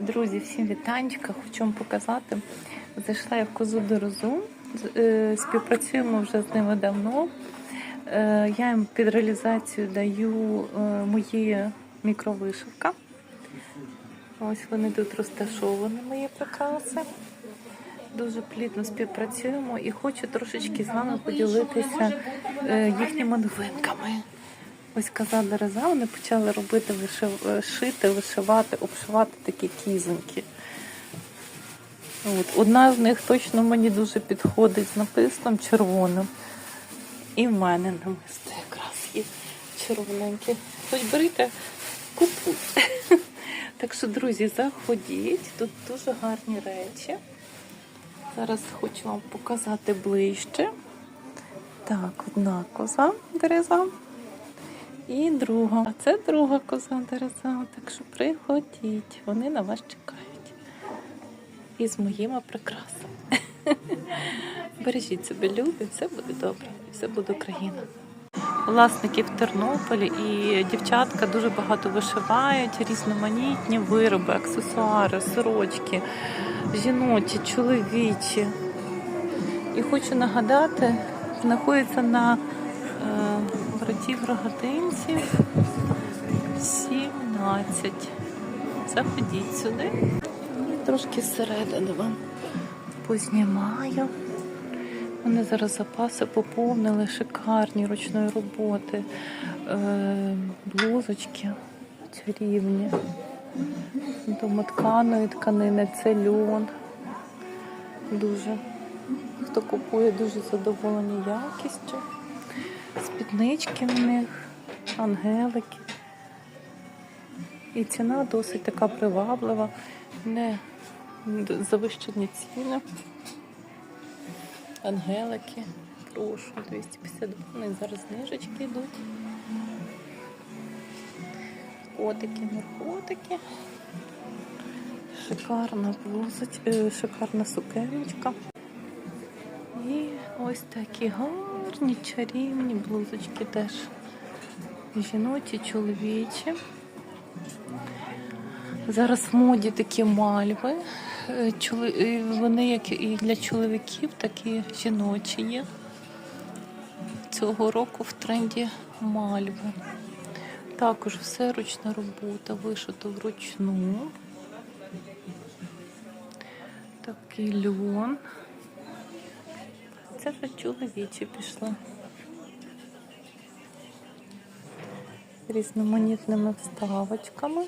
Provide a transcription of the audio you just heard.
Друзі, всім вітанечка. Хочу вам показати. Зайшла я в козу дорозу. З- е, Співпрацюємо вже з ними давно. Е, Я їм під реалізацію даю е, мої мікровишивка. Ось вони тут розташовані, мої прикраси. Дуже плідно співпрацюємо і хочу трошечки з вами поділитися їхніми новинками. Ось каза дереза, вони почали робити вишив... шити, вишивати, обшивати такі кізоньки. От. Одна з них точно мені дуже підходить з написом червоним. І в мене намисто якраз є червоненьке. Хоч берите, купуйте. Так що, друзі, заходіть. Тут дуже гарні речі. Зараз хочу вам показати ближче. Так, одна коза дереза. І друга. А це друга коза дереза. Так що приходіть, вони на вас чекають. І з моїми прикрасами. Бережіть себе, любі, все буде добре, все буде Україна. Власники в Тернополі і дівчатка дуже багато вишивають різноманітні вироби, аксесуари, сорочки, жіночі, чоловічі. І хочу нагадати, знаходиться на братів Рогатинців 17. Заходіть сюди. Трошки зсередини вам познімаю. Вони зараз запаси поповнили шикарні ручної роботи, е, блузочки чарівні. Домотканої тканини, це льон. Дуже. Хто купує, дуже задоволені якістю. Спіднички в них, ангелики. І ціна досить така приваблива, не завищені ціни. Ангелики, прошу, 252, у них зараз знижечки йдуть. Котики, наркотики. Шикарна блузочка, е, шикарна сукеночка. І ось такі гарні чарівні блузочки теж. Жіночі, чоловічі. Зараз в моді такі мальви. Е, е, Вони як і для чоловіків, так і жіночі є. Цього року в тренді мальви. Також все ручна робота, вишито вручну. Такий льон. Це вже чоловічі пішли. Різноманітними вставочками.